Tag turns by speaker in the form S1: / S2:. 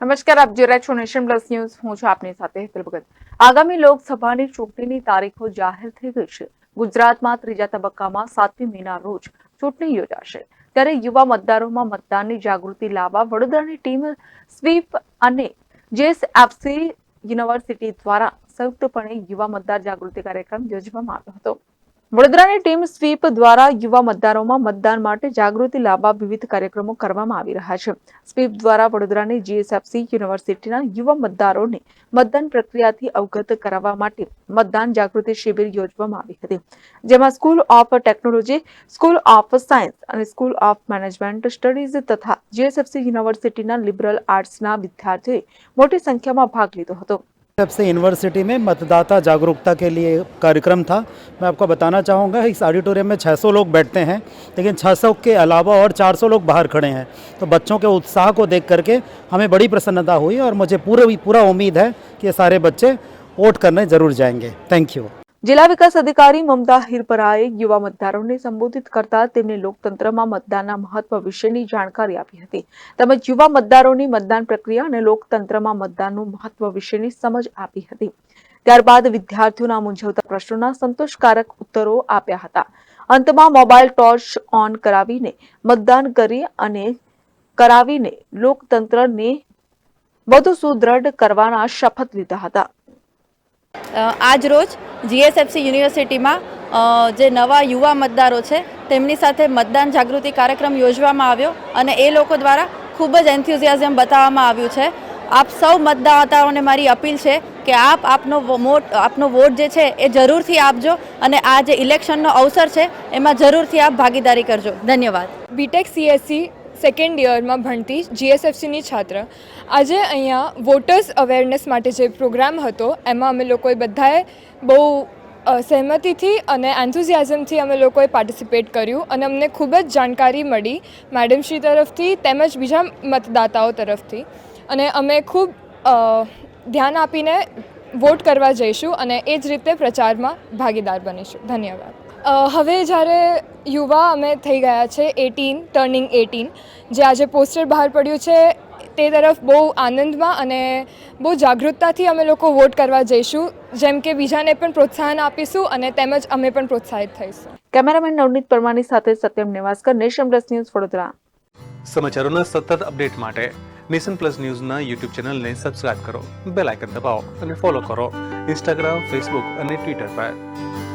S1: નમસ્કાર, આપ જોઈ રહ્યા છો નેશન પ્લસ ન્યૂઝ. હું છું આપની સાથે હેતલ ભગત. આગામી લોકસભાની ચૂંટણીની તારીખો જાહેર થઈ ગઈ છે. ગુજરાતમાં ત્રીજા તબક્કામાં સાતમી મેના રોજ ચૂંટણી યોજાશે. ત્યારે યુવા મતદારોમાં મતદાનની જાગૃતિ લાવવા વડોદરાની ટીમ સ્વીપ અને જેએસએફસી યુનિવર્સિટી દ્વારા સંયુક્તપણે યુવા મતદાર જાગૃતિ કાર્યક્રમ યોજવામાં આવ્યો હતો. વડોદરાની ટીમ સ્વીપ દ્વારા યુવા મતદારોમાં મતદાન માટે જાગૃતિ લાવવા વિવિધ કાર્યક્રમો કરવામાં આવી રહ્યા છે. સ્વીપ દ્વારા વડોદરાની જીએસએફસી યુનિવર્સિટીના યુવા મતદારોને મતદાન પ્રક્રિયાથી અવગત કરાવવા માટે મતદાન જાગૃતિ શિબિર યોજવામાં આવી હતી. જેમાં school of technology, school of science અને સ્કૂલ ઓફ મેનેજમેન્ટ સ્ટડીઝ તથા જીએસએફસી યુનિવર્સિટીના લિબરલ આર્ટ્સના વિદ્યાર્થીઓએ મોટી સંખ્યામાં ભાગ લીધો હતો.
S2: जब से यूनिवर्सिटी में मतदाता जागरूकता के लिए कार्यक्रम था। मैं आपको बताना चाहूँगा, इस ऑडिटोरियम में 600 लोग बैठते हैं, लेकिन 600 के अलावा और 400 लोग बाहर खड़े हैं। तो बच्चों के उत्साह को देख करके हमें बड़ी प्रसन्नता हुई और मुझे पूरा पूरा उम्मीद है कि ये सारे बच्चे वोट करने ज़रूर जाएँगे। थैंक यू
S1: જિલ્લા વિકાસ અધિકારી મમતા હિરપરાએ યુવા મતદારોને સંબોધિત કરતા તેમને લોકતંત્રમાં મતદાનના મહત્વ વિશેની જાણકારી આપી હતી. તેમજ યુવા મતદારોની મતદાન પ્રક્રિયા અને લોકતંત્રમાં મતદાનનું મહત્વ વિશેની સમજ આપી હતી. ત્યારબાદ વિદ્યાર્થીઓના મૂંઝવતા પ્રશ્નોના સંતોષકારક ઉત્તરો આપ્યા હતા. અંતમાં મોબાઈલ ટોર્ચ ઓન કરાવીને મતદાન કરી અને કરાવીને લોકતંત્રને વધુ સુદૃઢ કરવાના શપથ લીધા હતા.
S3: આજ રોજ જીએસએફસી યુનિવર્સિટીમાં જે નવા યુવા મતદારો છે, તેમની સાથે મતદાન જાગૃતિ કાર્યક્રમ યોજવામાં આવ્યો અને એ લોકો દ્વારા ખૂબ જ એન્થ્યુઝિયાઝમ બતાવવામાં આવ્યું છે. આપ સૌ મતદાતાઓને મારી અપીલ છે કે આપ આપનો મોટ, આપનો વોટ જે છે એ જરૂરથી આપજો અને આ જે ઇલેક્શનનો અવસર છે એમાં જરૂરથી આપ ભાગીદારી કરજો. ધન્યવાદ.
S4: બીટેક સીએસસી સેકન્ડ યરમાં ભણતી જીએસએફસીની છાત્ર. આજે અહીંયા વોટર્સ અવેરનેસ માટે જે પ્રોગ્રામ હતો, એમાં અમે લોકોએ બધાએ બહુ સહેમતીથી અને એન્થુઝિયાઝમથી અમે લોકોએ પાર્ટિસિપેટ કર્યું અને અમને ખૂબ જ જાણકારી મળી મેડમશ્રી તરફથી તેમજ બીજા મતદાતાઓ તરફથી. અને અમે ખૂબ ધ્યાન આપીને વોટ કરવા જઈશું અને એ જ રીતે પ્રચારમાં ભાગીદાર બનીશું. ધન્યવાદ. હવે જ્યારે યુવા અમે થઈ ગયા છે એટીન ટર્નિંગ એટીન જે આજે પોસ્ટર બહાર પડ્યું છે તે તરફ બહુ આનંદમાં અને બહુ જાગૃતતાથી અમે લોકો વોટ કરવા જઈશું. જેમ કે બીજાને પણ પ્રોત્સાહન આપીશું અને તેમજ અમે પણ પ્રોત્સાહિત થઈશું.
S1: કેમેરામેન નવનીત પરમારની સાથે Satyam Nevaskar nation plus news Vadodara.
S5: સમાચારોના સતત અપડેટ માટે નેશન પ્લસ ન્યૂઝના યુટ્યુબ ચેનલને સબસ્ક્રાઇબ કરો બેલ આઇકન દબાવો અને ફોલો કરો ઇન્સ્ટાગ્રામ ફેસબુક અને ટ્વિટર પર.